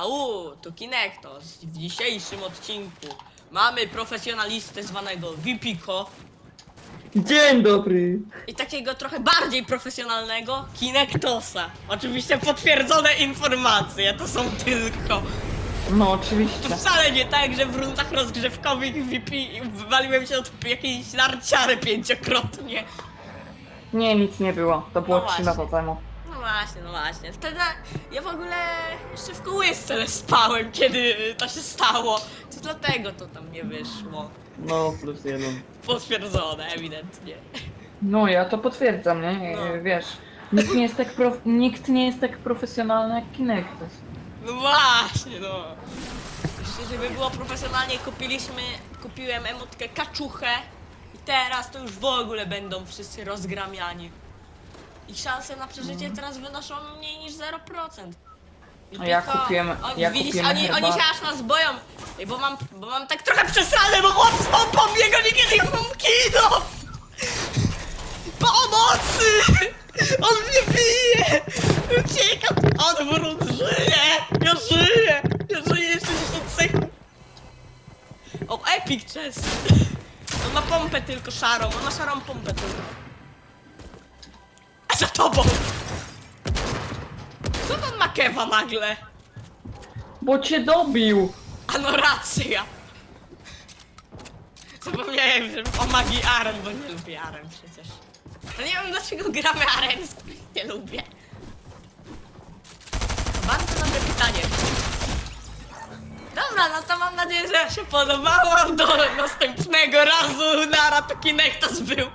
Au, tu Kinektos. W dzisiejszym odcinku mamy profesjonalistę zwanego Vipiko Dzień dobry. i takiego trochę bardziej profesjonalnego Kinektosa. Oczywiście potwierdzone informacje, to są tylko. No To oczywiście. wcale nie tak, że w rundach rozgrzewkowych VP wywaliłem się od jakiejś narciary pięciokrotnie. Nie, nic nie było. To było No 3 właśnie. lata temu. No właśnie, no właśnie. Wtedy ja w ogóle jeszcze w kołysce spałem, kiedy to się stało. To dlatego to tam nie wyszło. No, plus jeden. Potwierdzone, ewidentnie. No, ja to potwierdzam, nie? No. E, Wiesz, nikt nie jest tak, prof... nikt nie jest tak profesjonalny jak Kinectus. No właśnie, no. Jeszcze żeby było profesjonalnie, kupiliśmy, kupiłem emotkę kaczuchę i teraz to już w ogóle będą wszyscy rozgramiani. Ich szanse na przeżycie teraz wynoszą mniej niż 0%. I No ja tylko- kupiłem- Oni, ja widzisz, kupiłem oni, herbatę. oni się aż nas boją, Ej, bo mam, bo mam tak trochę przesrane, bo chłop z pompą biega jak mam kino! Pomocy! On mnie bije! Uciekam! Odwrót, żyje! Ja żyję! Ja żyję jeszcze 10 sekund! O, epic chest! On ma pompę tylko szarą, on ma szarą pompę tylko. Za tobą! Co tam ma kewa nagle? Bo cię dobił! A no racja! Zapomniałem, że o magii aren, bo nie lubię aren przecież. No nie wiem dlaczego gramy aren, nie lubię. To bardzo dobre pytanie. Dobra, no to mam nadzieję, że wam się podobało. Do następnego razu. Nara, to Kinektas był.